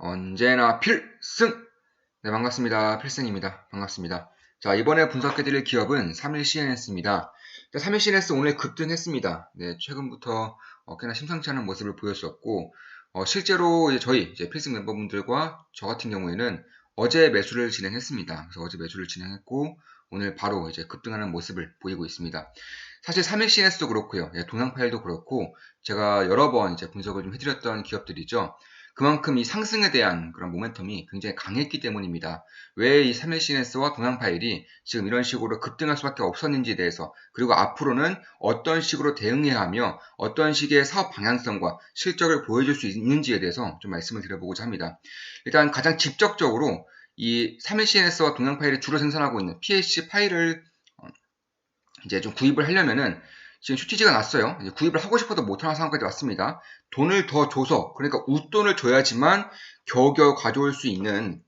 언제나 필승! 네, 반갑습니다. 필승입니다. 반갑습니다. 자, 이번에 분석해드릴 기업은 3일 CNS입니다. 3일 CNS 오늘 급등했습니다. 네, 최근부터 어, 꽤나 심상치 않은 모습을 보였었고, 어, 실제로 이제 저희 이제 필승 멤버분들과 저 같은 경우에는 어제 매수를 진행했습니다. 그래서 어제 매수를 진행했고, 오늘 바로 이제 급등하는 모습을 보이고 있습니다. 사실 3일 CNS도 그렇고요. 예, 동양파일도 그렇고, 제가 여러 번 이제 분석을 좀 해드렸던 기업들이죠. 그만큼 이 상승에 대한 그런 모멘텀이 굉장히 강했기 때문입니다. 왜 이 3일 CNS와 동양 파일이 지금 이런 식으로 급등할 수밖에 없었는지에 대해서 그리고 앞으로는 어떤 식으로 대응해야 하며 어떤 식의 사업 방향성과 실적을 보여줄 수 있는지에 대해서 좀 말씀을 드려보고자 합니다. 일단 가장 직접적으로 이 3일 CNS와 동양 파일이 주로 생산하고 있는 PHC 파일을 어, 이제 좀 구입을 하려면은 지금 슈티지가 났어요. 구입을 하고 싶어도 못하는 상황까지 왔습니다. 돈을 더 줘서 그러니까 웃돈을 줘야지만 겨우겨우 가져올 수 있는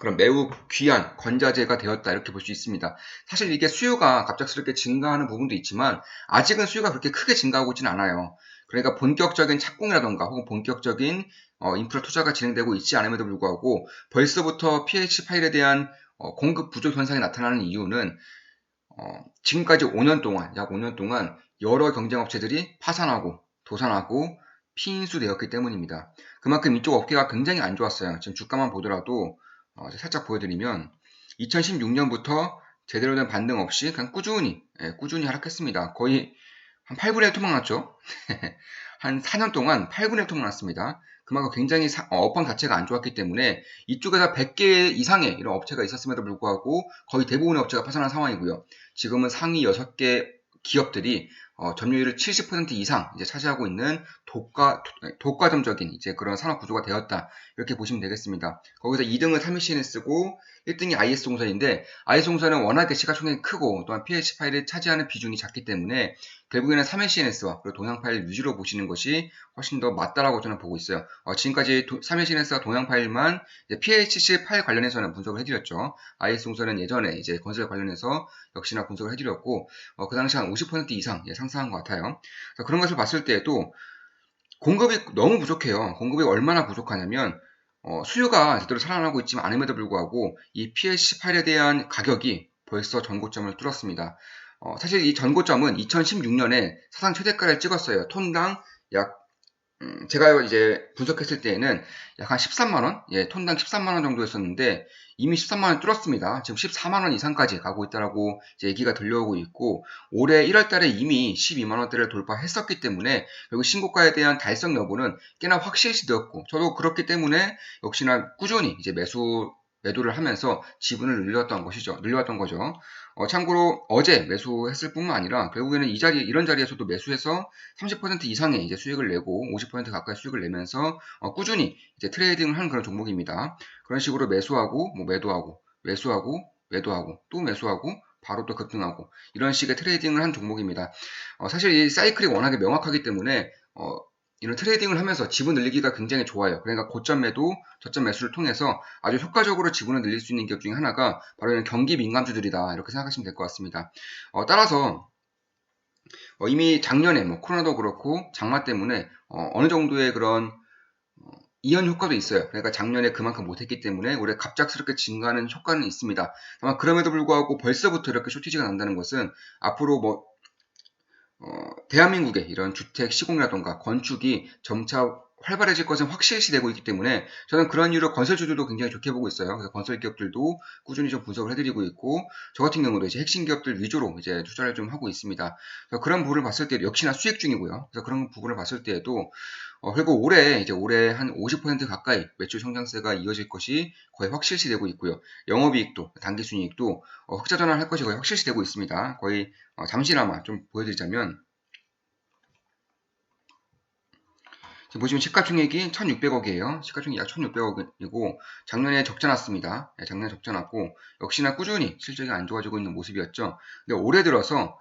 그런 매우 귀한 건자재가 되었다 이렇게 볼 수 있습니다. 사실 이게 수요가 갑작스럽게 증가하는 부분도 있지만 아직은 수요가 그렇게 크게 증가하고 있지는 않아요. 그러니까 본격적인 착공이라던가 혹은 본격적인 어, 인프라 투자가 진행되고 있지 않음에도 불구하고 벌써부터 PH 파일에 대한 어, 공급 부족 현상이 나타나는 이유는 어, 지금까지 5년 동안, 약 5년 동안 여러 경쟁업체들이 파산하고 도산하고 피인수되었기 때문입니다. 그만큼 이쪽 업계가 굉장히 안 좋았어요. 지금 주가만 보더라도 어, 살짝 보여드리면 2016년부터 제대로 된 반등 없이 그냥 꾸준히 예, 꾸준히 하락했습니다. 거의 한 8분의 1 토막 났죠. 한 4년 동안 8분의 1 토막 났습니다. 그만큼 굉장히 사, 어, 업황 자체가 안 좋았기 때문에 이쪽에서 100개 이상의 이런 업체가 있었음에도 불구하고 거의 대부분의 업체가 파산한 상황이고요. 지금은 상위 6개 기업들이 어, 점유율을 70% 이상 이제 차지하고 있는 독과, 독과점적인 이제 그런 산업 구조가 되었다. 이렇게 보시면 되겠습니다. 거기서 2등은 3위신을 쓰고 1등이 IS 동선인데 IS 동선은 워낙에 시가총액이 크고 또한 PH 파일을 차지하는 비중이 작기 때문에 결국에는 3회 CNS와 그리고 동양 파일 위주로 보시는 것이 훨씬 더 맞다라고 저는 보고 있어요. 어, 지금까지 3회 CNS와 동양 파일만 PHC 파일 관련해서는 분석을 해드렸죠. IS 동선은 예전에 이제 건설 관련해서 역시나 분석을 해드렸고 어, 그 당시 한 50% 이상 예, 상승한 것 같아요. 그런 것을 봤을 때에도 공급이 너무 부족해요. 공급이 얼마나 부족하냐면 어, 수요가 제대로 살아나고 있지만 않음에도 불구하고 이 PLC 파일에 대한 가격이 벌써 전고점을 뚫었습니다. 어, 사실 이 전고점은 2016년에 사상 최대가를 찍었어요. 톤당 약 음, 제가 이제 분석했을 때에는 약 한 13만 원? 예, 톤당 13만 원 정도였었는데, 이미 13만원 뚫었습니다. 지금 14만원 이상까지 가고 있다라고 얘기가 들려오고 있고, 올해 1월 달에 이미 12만원대를 돌파했었기 때문에, 결국 신고가에 대한 달성 여부는 꽤나 확실시 되었고, 저도 그렇기 때문에 역시나 꾸준히 이제 매수, 매도를 하면서 지분을 늘렸던 것이죠. 늘려왔던 거죠. 어, 참고로 어제 매수했을 뿐만 아니라 결국에는 이 자리 이런 자리에서도 매수해서 30% 이상의 이제 수익을 내고 50% 가까이 수익을 내면서 어, 꾸준히 이제 트레이딩을 하는 그런 종목입니다. 그런 식으로 매수하고 뭐 매도하고 매수하고 매도하고 또 매수하고 바로 또 급등하고 이런 식의 트레이딩을 한 종목입니다. 어, 사실 이 사이클이 워낙에 명확하기 때문에 어, 이런 트레이딩을 하면서 지분 늘리기가 굉장히 좋아요. 그러니까 고점 매도, 저점 매수를 통해서 아주 효과적으로 지분을 늘릴 수 있는 기업 중에 하나가 바로 이런 경기 민감주들이다. 이렇게 생각하시면 될 것 같습니다. 어, 따라서 어, 이미 작년에 뭐 코로나도 그렇고 장마 때문에 어, 느 정도의 그런 어, 이연 효과도 있어요. 그러니까 작년에 그만큼 못했기 때문에 올해 갑작스럽게 증가하는 효과는 있습니다. 다만 그럼에도 불구하고 벌써부터 이렇게 쇼티지가 난다는 것은 앞으로 뭐 어, 대한민국의 이런 주택 시공이라던가 건축이 점차 활발해질 것은 확실시되고 있기 때문에 저는 그런 이유로 건설주들도 굉장히 좋게 보고 있어요. 그래서 건설 기업들도 꾸준히 좀 분석을 해드리고 있고 저 같은 경우도 이제 핵심 기업들 위주로 이제 투자를 좀 하고 있습니다. 그런 부분을 봤을 때 역시나 수익 중이고요. 그래서 그런 부분을 봤을 때에도 어, 결국 올해 이제 올해 한 50% 가까이 매출 성장세가 이어질 것이 거의 확실시되고 있고요. 영업이익도 단기순이익도 어, 흑자 전환할 것이 거의 확실시되고 있습니다. 거의 어, 잠시나마 좀 보여드리자면 지금 보시면 시가총액이 1,600억이에요. 시가총액이 약 1,600억이고 작년에 적자 났습니다. 네, 작년에 적자 났고 역시나 꾸준히 실적이 안 좋아지고 있는 모습이었죠. 근데 올해 들어서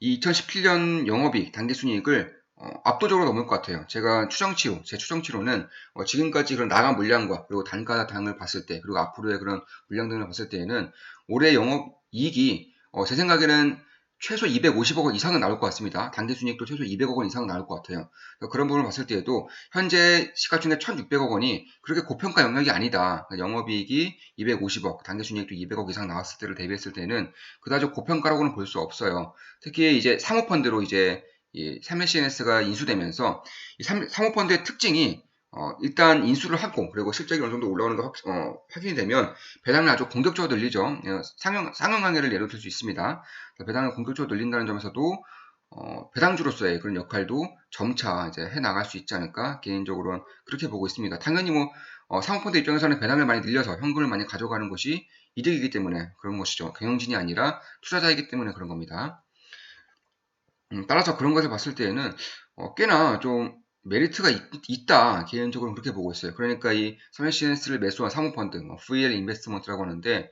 2017년 영업이익 단기순이익을 어, 압도적으로 넘을 것 같아요. 제가 추정치로, 제 추정치로는 어, 지금까지 그런 나간 물량과 그리고 단가 당을 봤을 때, 그리고 앞으로의 그런 물량 등을 봤을 때에는 올해 영업 이익이 어, 제 생각에는 최소 250억 원 이상은 나올 것 같습니다. 단기 순이익도 최소 200억 원 이상은 나올 것 같아요. 그러니까 그런 부분을 봤을 때에도 현재 시가총액 1,600억 원이 그렇게 고평가 영역이 아니다. 그러니까 영업이익이 250억, 단기 순이익도 200억 이상 나왔을 때를 대비했을 때는 그다지 고평가라고는 볼 수 없어요. 특히 이제 사모펀드로 이제 이 3LCNS가 인수되면서 이 사모펀드의 특징이 어, 일단 인수를 하고 그리고 실적이 어느 정도 올라오는 게 확, 어, 확인이 되면 배당을 아주 공격적으로 늘리죠. 어, 상용, 상용 관계를 예로 들 수 있습니다. 배당을 공격적으로 늘린다는 점에서도 어, 배당주로서의 그런 역할도 점차 이제 해 나갈 수 있지 않을까 개인적으로는 그렇게 보고 있습니다. 당연히 뭐 어, 사모펀드 입장에서는 배당을 많이 늘려서 현금을 많이 가져가는 것이 이득이기 때문에 그런 것이죠. 경영진이 아니라 투자자이기 때문에 그런 겁니다. 음, 따라서 그런 것을 봤을 때에는 어, 꽤나 좀 메리트가 있, 다 개인적으로 그렇게 보고 있어요. 그러니까 이 삼일시엔스를 매수한 사모펀드, 뭐 VL 인베스트먼트라고 하는데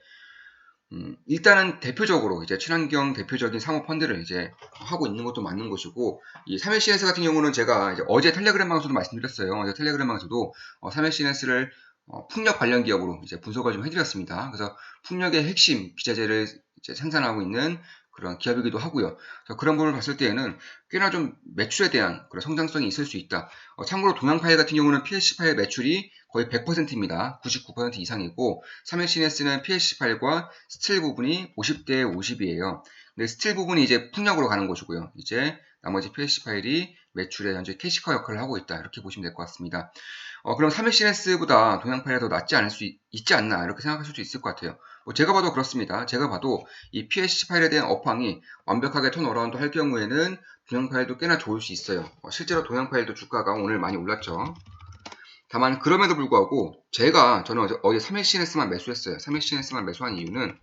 음, 일단은 대표적으로 이제 친환경 대표적인 사모펀드를 이제 하고 있는 것도 맞는 것이고 이 삼일시엔스 같은 경우는 제가 어제 텔레그램 방송도 말씀드렸어요. 어제 텔레그램 방송도 어, 삼일시엔스를 어, 풍력 관련 기업으로 이제 분석을 좀 해드렸습니다. 그래서 풍력의 핵심 기자재를 생산하고 있는 그런 기업이기도 하고요. 그런 부분을 봤을 때에는 꽤나 좀 매출에 대한 그런 성장성이 있을 수 있다. 어, 참고로 동양 파일 같은 경우는 PLC8 매출이 거의 100%입니다. 99% 이상이고 3LCNS는 PLC8과 스틸 부분이 50대 50이에요. 근데 스틸 부분이 이제 풍력으로 가는 것이고요. 이제 나머지 PLC 파일이 매출에 현재 캐시커 역할을 하고 있다. 이렇게 보시면 될 것 같습니다. 어, 그럼 3LCNS보다 동양 파일이 더 낫지 않을 수 있, 지 않나 이렇게 생각하실 수 있을 것 같아요. 뭐 제가 봐도 그렇습니다. 제가 봐도 이 PLC 파일에 대한 업황이 완벽하게 턴어라운드 할 경우에는 동양 파일도 꽤나 좋을 수 있어요. 어, 실제로 동양 파일도 주가가 오늘 많이 올랐죠. 다만 그럼에도 불구하고 제가 저는 어제, 어제 3LCNS만 매수했어요. 3LCNS만 매수한 이유는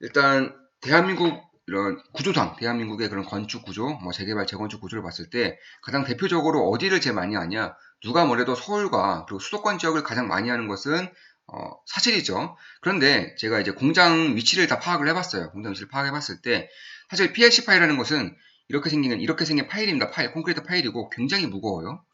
일단 대한민국 이런 구조상 대한민국의 그런 건축 구조, 뭐 재개발, 재건축 구조를 봤을 때 가장 대표적으로 어디를 제일 많이 하냐? 누가 뭐래도 서울과 그리고 수도권 지역을 가장 많이 하는 것은 어, 사실이죠. 그런데 제가 이제 공장 위치를 다 파악을 해봤어요. 공장 위치를 파악해봤을 때 사실 PLC 파일이라는 것은 이렇게 생기는 이렇게 생긴 파일입니다. 파일, 콘크리트 파일이고 굉장히 무거워요.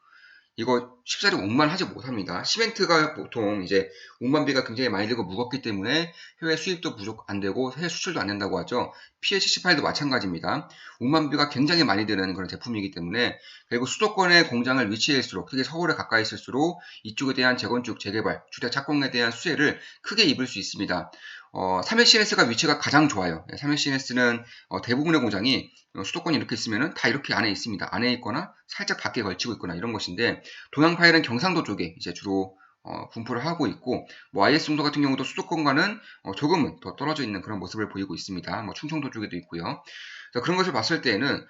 이거 쉽사리 운반 하지 못합니다. 시멘트가 보통 이제 운반비가 굉장히 많이 들고 무겁기 때문에 해외 수입도 부족 안 되고 해외 수출도 안 된다고 하죠. PH18도 마찬가지입니다. 운반비가 굉장히 많이 드는 그런 제품이기 때문에 그리고 수도권의 공장을 위치할수록 특히 서울에 가까이 있을수록 이쪽에 대한 재건축, 재개발, 주택 착공에 대한 수혜를 크게 입을 수 있습니다. 어, 3LCNS가 위치가 가장 좋아요. 3LCNS는 어, 대부분의 공장이 어, 수도권이 이렇게 있으면 다 이렇게 안에 있습니다. 안에 있거나 살짝 밖에 걸치고 있거나 이런 것인데 동양 파일은 경상도 쪽에 이제 주로 어, 분포를 하고 있고 뭐 IS 송도 같은 경우도 수도권과는 어, 조금은 더 떨어져 있는 그런 모습을 보이고 있습니다. 뭐 충청도 쪽에도 있고요. 그런 것을 봤을 때에는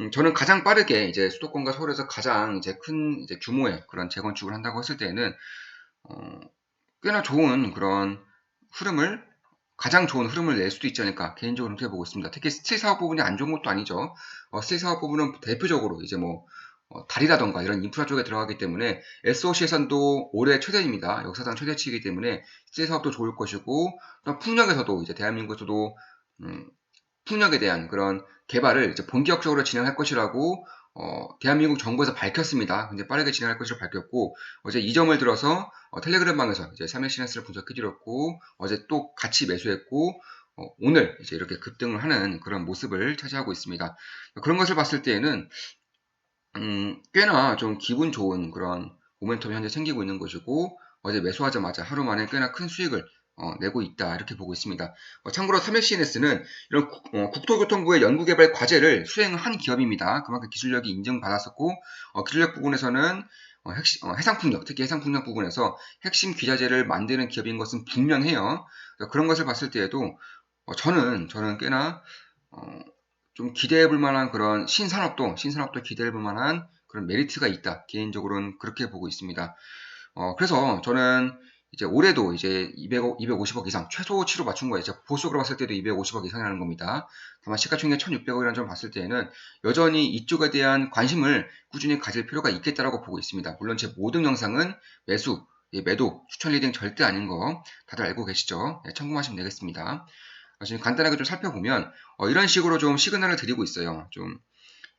음, 저는 가장 빠르게 이제 수도권과 서울에서 가장 이제 큰 이제 규모의 그런 재건축을 한다고 했을 때에는 어, 꽤나 좋은 그런 흐름을 가장 좋은 흐름을 낼 수도 있지 않을까 개인적으로 그렇게 보고 있습니다. 특히 스틸 사업 부분이 안 좋은 것도 아니죠. 어, 스틸 사업 부분은 대표적으로 이제 뭐 어, 다리라던가 이런 인프라 쪽에 들어가기 때문에 SOC 예산도 올해 최대입니다. 역사상 최대치이기 때문에 스틸 사업도 좋을 것이고 또 풍력에서도 이제 대한민국에서도 음, 풍력에 대한 그런 개발을 이제 본격적으로 진행할 것이라고 어, 대한민국 정부에서 밝혔습니다. 근데 빠르게 진행할 것으로 밝혔고 어제 이 점을 들어서 어, 텔레그램 방에서 이제 3일 시나스를 분석해드렸고 어제 또 같이 매수했고 어, 오늘 이제 이렇게 급등을 하는 그런 모습을 차지하고 있습니다. 그런 것을 봤을 때에는 음, 꽤나 좀 기분 좋은 그런 모멘텀이 현재 생기고 있는 것이고 어제 매수하자마자 하루 만에 꽤나 큰 수익을 어, 내고 있다 이렇게 보고 있습니다. 어, 참고로 3LCNS는 이런 국, 어, 토교통부의 연구개발 과제를 수행한 기업입니다. 그만큼 기술력이 인정받았었고 어, 기술력 부분에서는 어, 핵심, 어, 해상풍력, 특히 해상풍력 부분에서 핵심 기자재를 만드는 기업인 것은 분명해요. 그런 것을 봤을 때에도 저는 저는 꽤나 좀 기대해 볼 만한 그런 신산업도 신산업도 기대해 볼 만한 그런 메리트가 있다. 개인적으로는 그렇게 보고 있습니다. 그래서 저는 이제 올해도 이제 200억, 250억 이상 최소치로 맞춘 거예요. 제가 보수적으로 봤을 때도 250억 이상이라는 겁니다. 다만 시가총액 1,600억이라는 점 봤을 때는 여전히 이쪽에 대한 관심을 꾸준히 가질 필요가 있겠다라고 보고 있습니다. 물론 제 모든 영상은 매수, 예, 매도, 추천 리딩 절대 아닌 거 다들 알고 계시죠? 네, 참고하시면 되겠습니다. 지금 간단하게 좀 살펴보면 어, 이런 식으로 좀 시그널을 드리고 있어요. 좀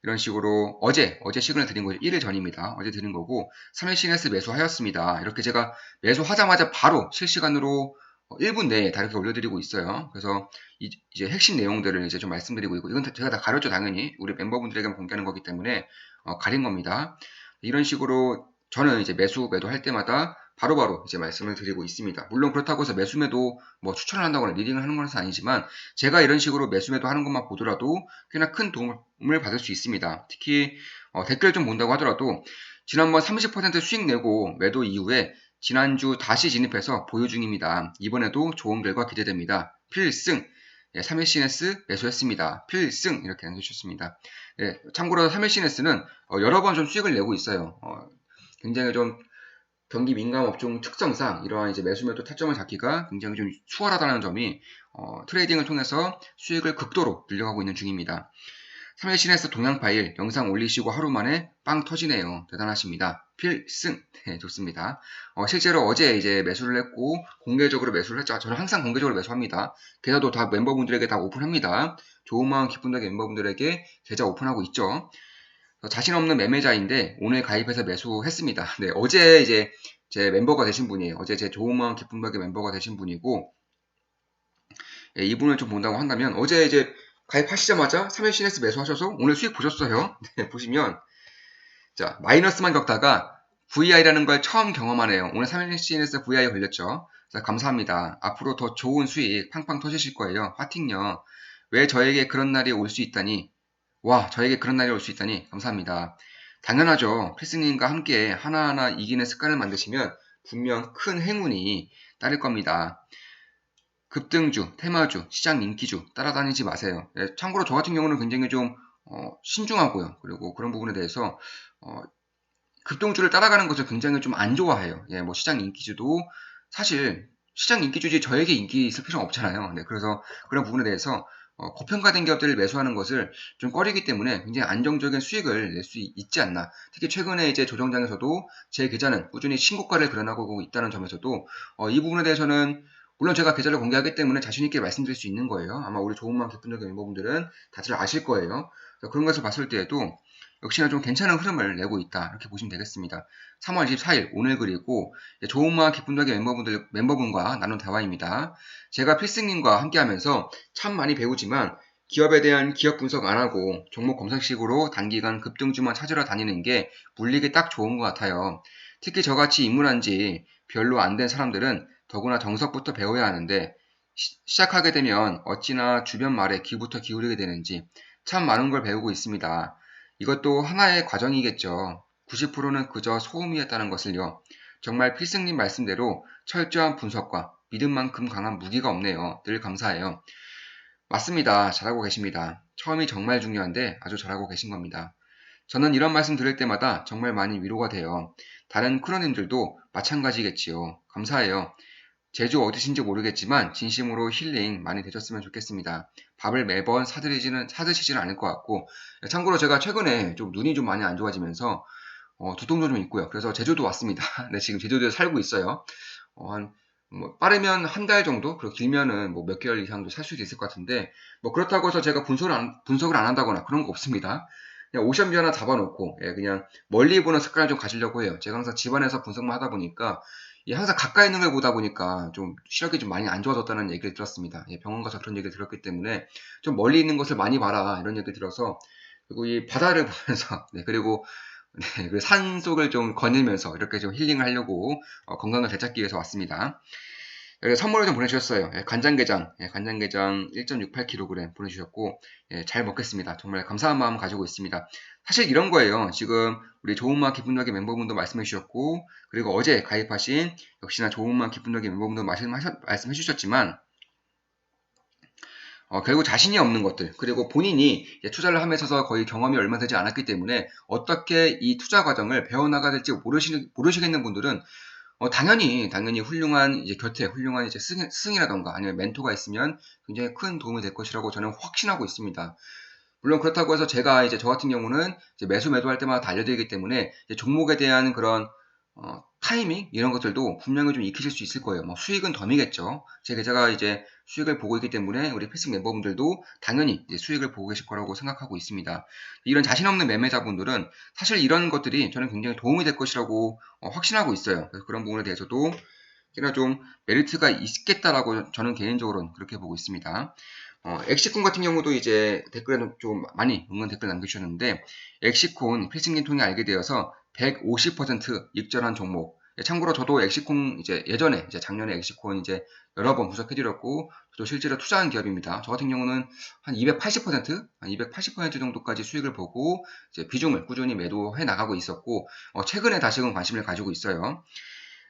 이런 식으로 어제 어제 시그널 드린 거죠. 1일 전입니다. 어제 드린 거고 3일 시그널 매수하였습니다. 이렇게 제가 매수하자마자 바로 실시간으로 어, 1분 내에 다 이렇게 올려드리고 있어요. 그래서 이, 제 핵심 내용들을 이제 좀 말씀드리고 있고 이건 다- 제가 다 가렸죠 당연히 우리 멤버분들에게만 공개하는 거기 때문에 어, 가린 겁니다. 이런 식으로 저는 이제 매수 매도 할 때마다 바로바로 이제 말씀을 드리고 있습니다. 물론 그렇다고 해서 매수 매도 뭐 추천을 한다거나 리딩을 하는 것은 아니지만 제가 이런 식으로 매수 매도 하는 것만 보더라도 꽤나 큰 도움을 받을 수 있습니다. 특히 어, 댓글 좀 본다고 하더라도 지난번 30% 수익 내고 매도 이후에 지난주 다시 진입해서 보유 중입니다. 이번에도 좋은 결과 기대됩니다. 필승! 예, 3일 CNS 매수했습니다. 필승! 이렇게 남겨주셨습니다. 예, 참고로 3일 CNS는 어, 여러 번 좀 수익을 내고 있어요. 어, 굉장히 좀 경기 민감 업종 특성상 이러한 이제 매수 매도 타점을 잡기가 굉장히 좀 수월하다는 점이 어, 트레이딩을 통해서 수익을 극도로 늘려가고 있는 중입니다. 3일 CNS 동향 파일 영상 올리시고 하루 만에 빵 터지네요. 대단하십니다. 필승! 네, 좋습니다. 어, 실제로 어제 이제 매수를 했고 공개적으로 매수를 했죠. 저는 항상 공개적으로 매수합니다. 계좌도 다 멤버분들에게 다 오픈합니다. 좋은 마음 기쁜 덕에 멤버분들에게 계좌 오픈하고 있죠. 어, 자신 없는 매매자인데 오늘 가입해서 매수했습니다. 네, 어제 이제 제 멤버가 되신 분이에요. 어제 제 좋은 마음 기쁜 덕에 멤버가 되신 분이고 예, 이분을 좀 본다고 한다면 어제 이제 가입하시자마자 3일 CNS 매수하셔서 오늘 수익 보셨어요. 네, 보시면 자 마이너스만 겪다가 VI라는 걸 처음 경험하네요. 오늘 3일 CNS VI 걸렸죠. 자, 감사합니다. 앞으로 더 좋은 수익 팡팡 터지실 거예요. 화팅요. 왜 저에게 그런 날이 올 수 있다니? 와, 저에게 그런 날이 올 수 있다니. 감사합니다. 당연하죠. 필승님과 함께 하나하나 이기는 습관을 만드시면 분명 큰 행운이 따를 겁니다. 급등주, 테마주, 시장 인기주 따라다니지 마세요. 예, 참고로 저 같은 경우는 굉장히 좀 어, 신중하고요. 그리고 그런 부분에 대해서 어, 급등주를 따라가는 것을 굉장히 좀 안 좋아해요. 예, 뭐 시장 인기주도 사실 시장 인기주지 저에게 인기 있을 필요는 없잖아요. 네, 그래서 그런 부분에 대해서 어, 고평가된 기업들을 매수하는 것을 좀 꺼리기 때문에 굉장히 안정적인 수익을 낼 수 있지 않나. 특히 최근에 이제 조정장에서도 제 계좌는 꾸준히 신고가를 그려나가고 있다는 점에서도 어, 이 부분에 대해서는 물론 제가 계좌를 공개하기 때문에 자신있게 말씀드릴 수 있는 거예요. 아마 우리 좋은 마음 기쁜 적인 멤버분들은 다들 아실 거예요. 그런 것을 봤을 때에도 역시나 좀 괜찮은 흐름을 내고 있다. 이렇게 보시면 되겠습니다. 3월 24일 오늘 그리고 좋은 마음 기쁜 덕의 멤버분들, 멤버분과 나눈 대화입니다. 제가 필승님과 함께 하면서 참 많이 배우지만 기업에 대한 기업 분석 안 하고 종목 검색식으로 단기간 급등주만 찾으러 다니는 게 물리기 딱 좋은 것 같아요. 특히 저같이 입문한 지 별로 안 된 사람들은 더구나 정석부터 배워야 하는데 시, 시작하게 되면 어찌나 주변 말에 귀부터 기울이게 되는지 참 많은 걸 배우고 있습니다. 이것도 하나의 과정이겠죠. 90%는 그저 소음이었다는 것을요. 정말 필승님 말씀대로 철저한 분석과 믿음만큼 강한 무기가 없네요. 늘 감사해요. 맞습니다. 잘하고 계십니다. 처음이 정말 중요한데 아주 잘하고 계신 겁니다. 저는 이런 말씀 들을 때마다 정말 많이 위로가 돼요. 다른 크로님들도 마찬가지겠지요. 감사해요. 제주 어디신지 모르겠지만 진심으로 힐링 많이 되셨으면 좋겠습니다. 밥을 매번 사드리지는 사드시지는 않을 것 같고 참고로 제가 최근에 좀 눈이 좀 많이 안 좋아지면서 어, 두통도 좀 있고요. 그래서 제주도 왔습니다. 네, 지금 제주도에 살고 있어요. 어, 한, 뭐, 빠르면 한 달 정도? 그리고 길면은 뭐 몇 개월 이상도 살 수도 있을 것 같은데, 뭐, 그렇다고 해서 제가 분석을 안, 분석을 안 한다거나 그런 거 없습니다. 그냥 오션뷰 하나 잡아놓고, 예, 그냥 멀리 보는 습관을 좀 가지려고 해요. 제가 항상 집안에서 분석만 하다 보니까, 예, 항상 가까이 있는 걸 보다 보니까 좀 시력이 좀 많이 안 좋아졌다는 얘기를 들었습니다. 예, 병원 가서 그런 얘기를 들었기 때문에 좀 멀리 있는 것을 많이 봐라 이런 얘기를 들어서 그리고 이 바다를 보면서 네, 그리고 네, 그 산 속을 좀 거닐면서 이렇게 좀 힐링을 하려고 어, 건강을 되찾기 위해서 왔습니다. 그래서 선물을 좀 보내주셨어요. 예, 간장게장, 예, 간장게장 1.68kg 보내주셨고 예, 잘 먹겠습니다. 정말 감사한 마음 가지고 있습니다. 사실 이런 거예요. 지금 우리 좋은마 기쁜덕의 멤버분도 말씀해 주셨고 그리고 어제 가입하신 역시나 좋은마 기쁜덕의 멤버분도 말씀해 주셨지만 어, 결국 자신이 없는 것들 그리고 본인이 투자를 있어서 거의 경험이 얼마 되지 않았기 때문에 어떻게 이 투자 과정을 배워나가야 될지 모르시, 모르시겠는 분들은 어, 당연히 당연히 훌륭한 이제 곁에 훌륭한 이제 스승, 스승이라던가 아니면 멘토가 있으면 굉장히 큰 도움이 될 것이라고 저는 확신하고 있습니다. 물론 그렇다고 해서 제가 이제 저 같은 경우는 매수 매도할 때마다 다 알려드리기 때문에 종목에 대한 그런 어, 타이밍 이런 것들도 분명히 좀 익히실 수 있을 거예요. 뭐 수익은 덤이겠죠. 제 계좌가 이제 수익을 보고 있기 때문에 우리 필승 멤버분들도 당연히 수익을 보고 계실 거라고 생각하고 있습니다. 이런 자신 없는 매매자분들은 사실 이런 것들이 저는 굉장히 도움이 될 것이라고 어, 확신하고 있어요. 그래서 그런 부분에 대해서도 꽤나 좀 메리트가 있겠다라고 저는 개인적으로는 그렇게 보고 있습니다. 어, 엑시콘 같은 경우도 이제 댓글에 좀 많이 응원 댓글 남겨주셨는데 엑시콘 필승님 통해 알게 되어서 150% 익절한 종목. 예, 참고로 저도 엑시콘 이제 예전에 이제 작년에 엑시콘 이제 여러 번 분석해드렸고 저도 실제로 투자한 기업입니다. 저 같은 경우는 한 280%, 한 280% 정도까지 수익을 보고 이제 비중을 꾸준히 매도해 나가고 있었고 어, 최근에 다시금 관심을 가지고 있어요.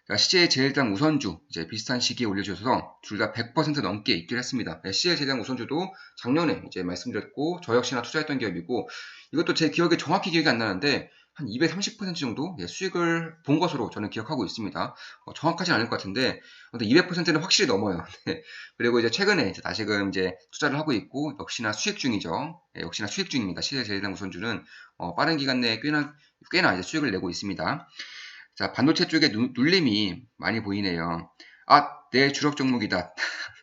그러니까 CJ 제일당 우선주 이제 비슷한 시기에 올려주셔서 둘 다 100% 넘게 있긴 했습니다. 네, CJ 제일당 우선주도 작년에 이제 말씀드렸고 저 역시나 투자했던 기업이고 이것도 제 기억에 정확히 기억이 안 나는데 한 230% 정도 예, 수익을 본 것으로 저는 기억하고 있습니다. 어, 정확하진 않을 것 같은데 근데 200%는 확실히 넘어요. 네. 그리고 이제 최근에 이제 다시금 이제 투자를 하고 있고 역시나 수익 중이죠. 예, 역시나 수익 중입니다. 제일당 우선주는 어, 빠른 기간 내에 꽤나 꽤나 이제 수익을 내고 있습니다. 자, 반도체 쪽에 누, 눌림이 많이 보이네요. 아, 내 주력 종목이다.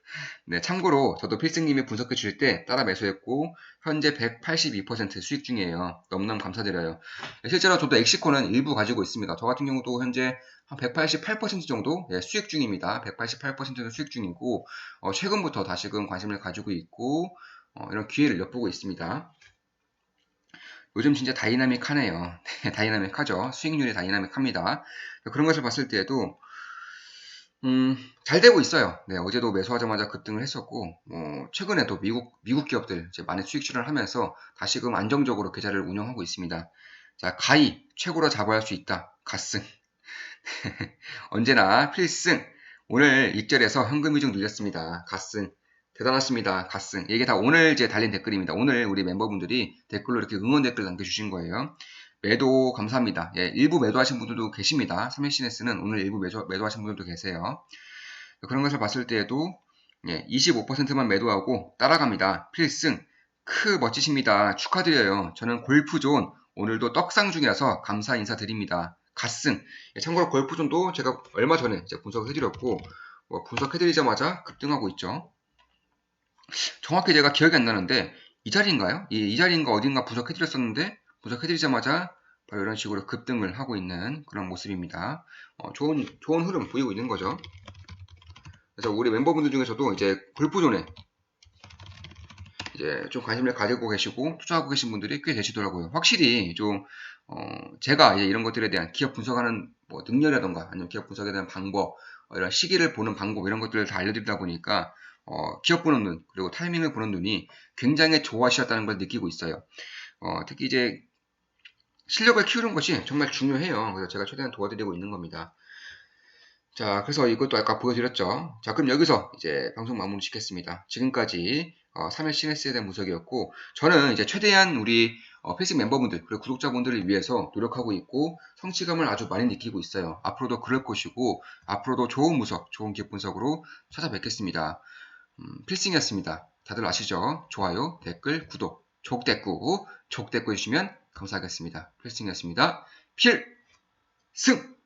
네, 참고로 저도 필승님이 분석해 주실 때 따라 매수했고 현재 182% 수익 중이에요. 너무너무 감사드려요. 네, 실제로 저도 엑시코는 일부 가지고 있습니다. 저 같은 경우도 현재 한 188% 정도 네, 수익 중입니다. 188%는 수익 중이고 어, 최근부터 다시금 관심을 가지고 있고 어, 이런 기회를 엿보고 있습니다. 요즘 진짜 다이나믹하네요. 다이나믹하죠. 수익률이 다이나믹합니다. 그런 것을 봤을 때에도 음, 잘 되고 있어요. 네, 어제도 매수하자마자 급등을 했었고, 어, 최근에도 미국, 미국 기업들 이제 많이 수익 출을 하면서 다시금 안정적으로 계좌를 운영하고 있습니다. 자, 가히 최고로 잡아야 할 수 있다. 갓승. 언제나 필승. 오늘 1절에서 현금 이중 늘렸습니다. 갓승. 대단하십니다. 갓승. 이게 다 오늘 제 달린 댓글입니다. 오늘 우리 멤버분들이 댓글로 이렇게 응원 댓글 남겨주신 거예요. 매도 감사합니다. 예, 일부 매도하신 분들도 계십니다. 3일시네스는 오늘 일부 매도, 매도하신 분들도 계세요. 그런 것을 봤을 때에도 예, 25%만 매도하고 따라갑니다. 필승. 크 멋지십니다. 축하드려요. 저는 골프존 오늘도 떡상 중이라서 감사 인사드립니다. 갓승. 예, 참고로 골프존도 제가 얼마 전에 분석을 해드렸고 뭐 분석해드리자마자 급등하고 있죠. 정확히 제가 기억이 안 나는데 이 자리인가요? 이, 이 자리인가 어딘가 분석해드렸었는데 분석해드리자마자 바로 이런 식으로 급등을 하고 있는 그런 모습입니다. 어, 좋은 좋은 흐름 보이고 있는 거죠. 그래서 우리 멤버분들 중에서도 이제 골프존에 이제 좀 관심을 가지고 계시고 투자하고 계신 분들이 꽤 계시더라고요. 확실히 좀 어, 제가 이제 이런 것들에 대한 기업 분석하는 뭐 능력이라던가 아니면 기업 분석에 대한 방법 어, 이런 시기를 보는 방법 이런 것들을 다 알려드리다 보니까 어, 기업 보는 눈 그리고 타이밍을 보는 눈이 굉장히 좋아지셨다는 걸 느끼고 있어요. 어, 특히 이제 실력을 키우는 것이 정말 중요해요. 그래서 제가 최대한 도와드리고 있는 겁니다. 자, 그래서 이것도 아까 보여드렸죠. 자, 그럼 여기서 이제 방송 마무리 짓겠습니다. 지금까지 어, 3일 CNS에 대한 분석이었고, 저는 이제 최대한 우리 어, 페이스 멤버분들, 그리고 구독자분들을 위해서 노력하고 있고, 성취감을 아주 많이 느끼고 있어요. 앞으로도 그럴 것이고, 앞으로도 좋은 분석, 좋은 기업 분석으로 찾아뵙겠습니다. 음, 필승이었습니다. 다들 아시죠? 좋아요, 댓글, 구독, 족댓구, 족댓구 해주시면 감사하겠습니다. 필승이었습니다. 필승!